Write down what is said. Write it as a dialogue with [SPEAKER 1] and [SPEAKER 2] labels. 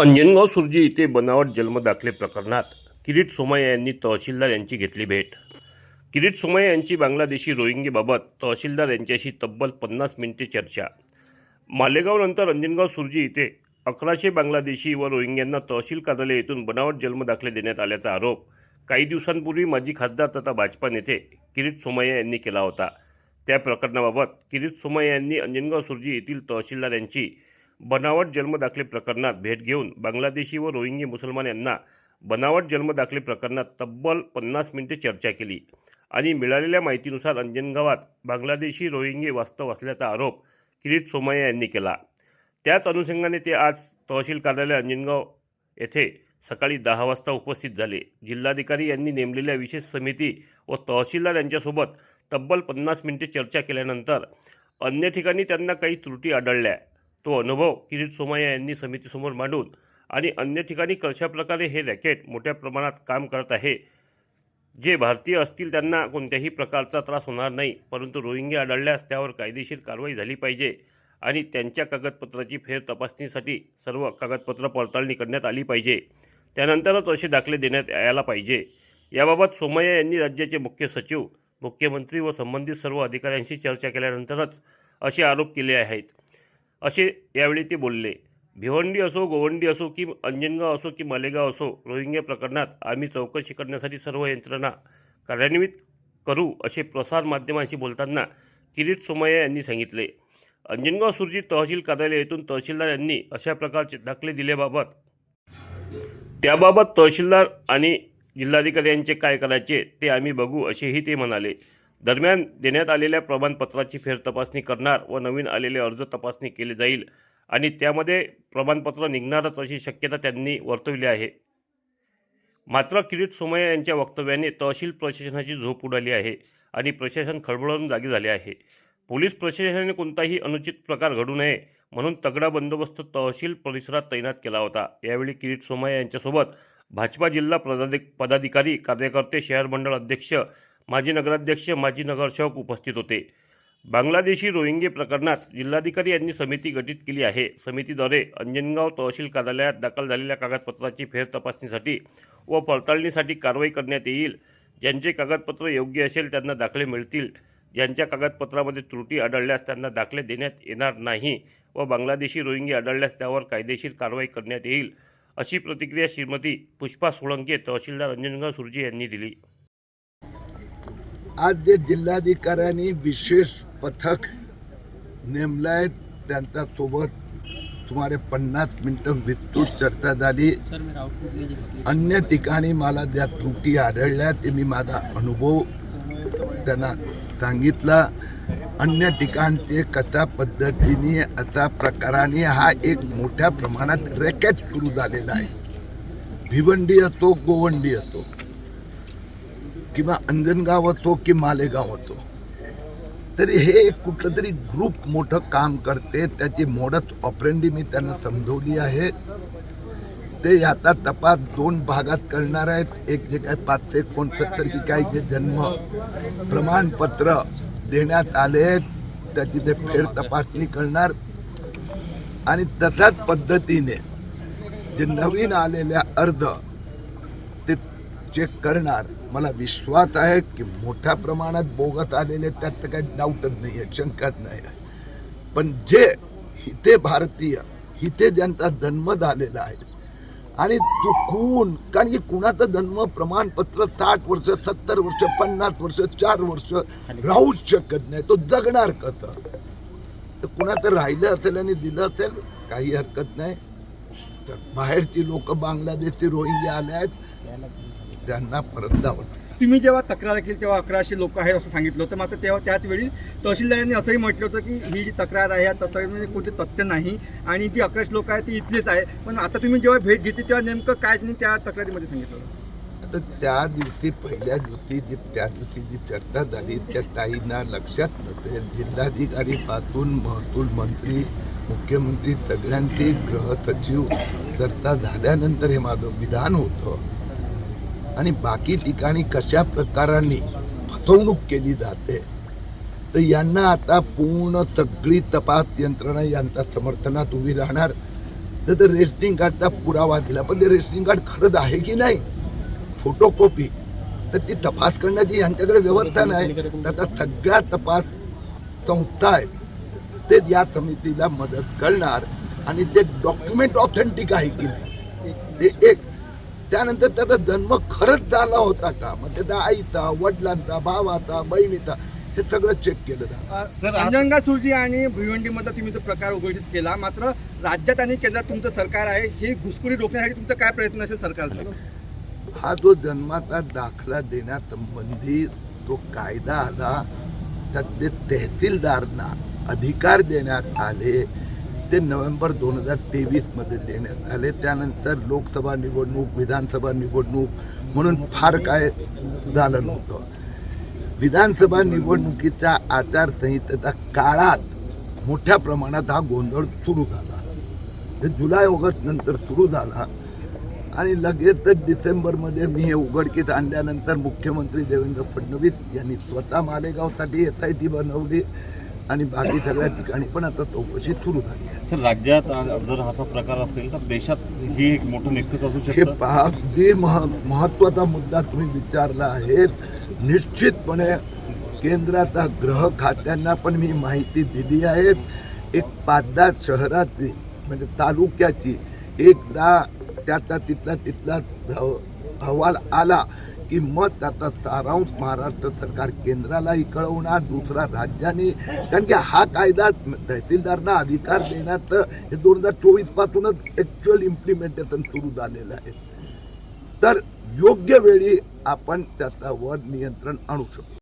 [SPEAKER 1] अंजनगाव सुर्जी येथे बनावट जन्मदाखले प्रकरणात. किरीट सोमय्या यांनी तहसीलदार यांची घेतली भेट. किरीट सोमय्या यांची बांगलादेशी रोहिंगीबाबत तहसीलदार यांच्याशी तब्बल पन्नास मिनिटे चर्चा. मालेगावनंतर अंजनगाव सुर्जी येथे अकराशे बांगलादेशी व रोहिंग्यांना तहसील कार्यालय येथून बनावट जन्मदाखले देण्यात आल्याचा आरोप. काही दिवसांपूर्वी माजी खासदार तथा भाजपा नेते किरीट सोमय्या यांनी केला होता. त्या प्रकरणाबाबत किरीट सोमय्या यांनी अंजनगाव सुर्जी येथील तहसीलदार यांची बनावट जन्मदाखले प्रकरणात भेट घेऊन बांगलादेशी व रोहिंगी मुसलमान यांना बनावट जन्मदाखले प्रकरणात तब्बल पन्नास मिनिटे चर्चा केली आणि मिळालेल्या माहितीनुसार अंजनगावात बांगलादेशी रोहिंगी वास्तव असल्याचा आरोप किरीट सोमय्या यांनी केला. त्याच अनुषंगाने ते आज तहसील कार्यालय अंजनगाव येथे सकाळी दहा वाजता उपस्थित झाले. जिल्हाधिकारी यांनी नेमलेल्या विशेष समिती व तहसीलदार यांच्यासोबत तब्बल पन्नास मिनिटे चर्चा केल्यानंतर अन्य ठिकाणी त्यांना काही त्रुटी आढळल्या. तो अनुभव किरीट सोमय्या यांनी समितीसमोर मांडून आणि अन्य ठिकाणी कशा प्रकारे हे रॅकेट मोठ्या प्रमाणात काम करत आहे. जे भारतीय असतील त्यांना कोणत्याही प्रकारचा त्रास होणार नाही परंतु रोहिंगे आढळल्यास त्यावर कायदेशीर कारवाई झाली पाहिजे आणि त्यांच्या कागदपत्राची फेर तपासणीसाठी सर्व कागदपत्र पडताळणी करण्यात आली पाहिजे. त्यानंतरच असे दाखले देण्यात यायला पाहिजे. याबाबत सोमय्या यांनी राज्याचे मुख्य सचिव मुख्यमंत्री व संबंधित सर्व अधिकाऱ्यांशी चर्चा केल्यानंतरच असे आरोप केले आहेत. असे यावेळी ते बोलले भिवंडी असो गोवंडी असो की अंजनगाव असो की मालेगाव असो रोहिंग्या प्रकरणात आम्ही चौकशी करण्यासाठी सर्व यंत्रणा कार्यान्वित करू असे प्रसार माध्यमांशी बोलताना किरीट सोमय्या यांनी सांगितले. अंजनगाव सुरजी तहसील कार्यालयातून तहसीलदार यांनी अशा प्रकारचे दाखले दिल्याबाबत त्याबाबत तहसीलदार आणि जिल्हाधिकारी यांचे काय करायचे ते आम्ही बघू असेही ते म्हणाले. दरम्यान देण्यात आलेल्या प्रमाणपत्राची फेरतपासणी करणार व नवीन आलेले अर्ज तपासणी केली जाईल आणि त्यामध्ये प्रमाणपत्र निघणारच अशी शक्यता त्यांनी वर्तवली आहे. मात्र किरीट सोमय्या यांच्या वक्तव्याने तहसील प्रशासनाची झोप उडाली आहे आणि प्रशासन खळबळून जागे झाले आहे. पोलीस प्रशासनाने कोणताही अनुचित प्रकार घडू नये म्हणून तगडा बंदोबस्त तहसील परिसरात तैनात केला होता. यावेळी किरीट सोमय्या यांच्यासोबत भाजपा जिल्हा पदाधिक पदाधिकारी कार्यकर्ते शहर मंडळ अध्यक्ष माजी नगराध्यक्ष माजी नगरसेवक उपस्थित होते. बांगलादेशी रोहिंगे प्रकरणात जिल्हाधिकारी यांनी समिती गठीत केली आहे. समितीद्वारे अंजनगाव तहसील कार्यालयात दाखल झालेल्या कागदपत्राची फेर तपासणीसाठी व पडताळणीसाठी कारवाई करण्यात येईल. ज्यांचे कागदपत्र योग्य असेल त्यांना दाखले मिळतील. ज्यांच्या कागदपत्रामध्ये त्रुटी आढळल्यास त्यांना दाखले देण्यात येणार नाही व बांगलादेशी रोहिंगी आढळल्यास त्यावर कायदेशीर कारवाई करण्यात येईल अशी प्रतिक्रिया श्रीमती पुष्पा सोळंके तहसीलदार अंजनगाव सुरजी यांनी दिली.
[SPEAKER 2] आज जे जिल्हाधिकाऱ्यांनी विशेष पथक नेमलंय. त्यांच्यासोबत सुमारे पन्नास मिनिटं विस्तृत चर्चा झाली. अन्य ठिकाणी मला ज्या त्रुटी आढळल्या ते मी माझा अनुभव त्यांना सांगितला. अन्य ठिकाणचे कशा पद्धतीने अशा प्रकाराने हा एक मोठ्या प्रमाणात रॅकेट सुरू झालेला आहे. भिवंडी असो गोवंडी असो. किंवा अंजनगाव असो की मालेगाव असो तरी हे एक कुठलं तरी ग्रुप मोठं काम करते. त्याची मोडस ऑपरेंडी मी त्यांना समजवली आहे. ते आता तपास दोन भागात करणार आहेत. एक जे काय पाचशे एकोणसत्तर की काय जे जन्म प्रमाणपत्र देण्यात आले आहेत. त्याची ते फेर तपासणी करणार. आणि तशाच पद्धतीने जे नवीन आलेल्या अर्ज ते चेक करणार. मला विश्वास आहे की मोठ्या प्रमाणात बोगत आलेले त्यात तर काही डाऊटच नाही आहे शंकाच नाही आहे. पण जे हिते भारतीय हिते ज्यांचा जन्म झालेला आहे आणि चुकून कारण की कुणाचं जन्म प्रमाणपत्र साठ वर्ष सत्तर वर्ष पन्नास वर्ष चार वर्ष राहूच शकत नाही तो जगणार कसं? तर कुणाचं राहिलं असेल आणि दिलं असेल काही हरकत नाही. तर बाहेरची लोक बांगलादेशची रोहिंगे आले आहेत. त्यांना परत जावं.
[SPEAKER 3] तुम्ही जेव्हा तक्रार केली तेव्हा अकराशे लोक आहेत असं सांगितलं होतं. मात्र तेव्हा त्याच वेळी तहसीलदारांनी असंही म्हटलं होतं की ही जी तक्रार आहे या तक्रारीमध्ये कोणते तथ्य नाही आणि जी अकराशे लोक आहेत ती इथलीच आहे. पण आता तुम्ही जेव्हा भेट घेतली तेव्हा नेमकं काय त्यांनी त्या तक्रारीमध्ये सांगितलं होतं?
[SPEAKER 2] आता त्या दिवशी पहिल्या दिवशी जी त्या दिवशी जी चर्चा झाली त्या ताईंना लक्षात नसेल जिल्हाधिकारीपासून महसूल मंत्री मुख्यमंत्री सगळ्यांची गृह सचिव चर्चा झाल्यानंतर हे माझं विधान होतं. आणि बाकी ठिकाणी कशा प्रकाराने फसवणूक केली जाते तर यांना आता पूर्ण सगळी तपास यंत्रणा यांच्या समर्थनात उभी राहणार. तर ते रेशनिंग कार्डचा पुरावा दिला पण ते रेशनिंग कार्ड खरंच आहे की नाही? फोटोकॉपी. तर ती तपास करण्याची यांच्याकडे व्यवस्था नाही. तर आता सगळ्या तपास संस्था आहेत ते या समितीला मदत करणार. आणि ते डॉक्युमेंट ऑथेंटिक आहे की नाही? ते एक त्यानंतर त्याचा जन्म खरंच झाला होता का? मग त्याचा आईचा वडिलांचा भावाचा बहिणीचा हे सगळं चेक केलं जातं
[SPEAKER 3] सर अंजनगा सुरजी आणि भिवंडीमध्ये तुम्ही तो प्रकार उघडकीस केला. मात्र राज्यात आणि केंद्रात तुमचं सरकार आहे ही घुसखोरी रोखण्यासाठी तुमचा काय प्रयत्न असेल सरकारचा?
[SPEAKER 2] हा जो जन्माचा दाखला देण्यासंबंधी तो कायदा आला त्यात ते तहसीलदारांना अधिकार देण्यात आले ते नोव्हेंबर दोन हजार तेवीसमध्ये देण्यात आले. त्यानंतर लोकसभा निवडणूक विधानसभा निवडणूक म्हणून फार काय झालं नव्हतं. विधानसभा निवडणुकीच्या आचारसंहितेच्या काळात मोठ्या प्रमाणात हा गोंधळ सुरू झाला. ते जुलै ऑगस्ट नंतर सुरू झाला. आणि लगेचच डिसेंबरमध्ये मी हे उघडकीत आणल्यानंतर मुख्यमंत्री देवेंद्र फडणवीस यांनी स्वतः मालेगावसाठी एस आय टी बनवली. आणि बाकी सगळ्या ठिकाणी. पण आता चौकशी सुरू झाली आहे
[SPEAKER 4] सर राज्यात जर हा प्रकार असेल तर देशात ही एक मोठं निश्चित असू
[SPEAKER 2] हे
[SPEAKER 4] शकतं?
[SPEAKER 2] पहा अगदी मह महत्त्वाचा मुद्दा तुम्ही विचारला आहे निश्चितपणे केंद्राचा गृह खात्यांना पण मी माहिती दिली आहे एक पाच दहा शहराची म्हणजे तालुक्याची एकदा त्याचा तिथला तिथला अह- अहवाल आला की मग त्याचा सारांश महाराष्ट्र सरकार केंद्रालाही कळवणार दुसरा राज्याने. कारण की हा कायदा तहसीलदारांना अधिकार देण्याचं हे दोन हजार चोवीस पासूनच ॲक्च्युअल इम्प्लिमेंटेशन सुरू झालेलं आहे. तर योग्य वेळी आपण त्याच्यावर नियंत्रण आणू शकतो.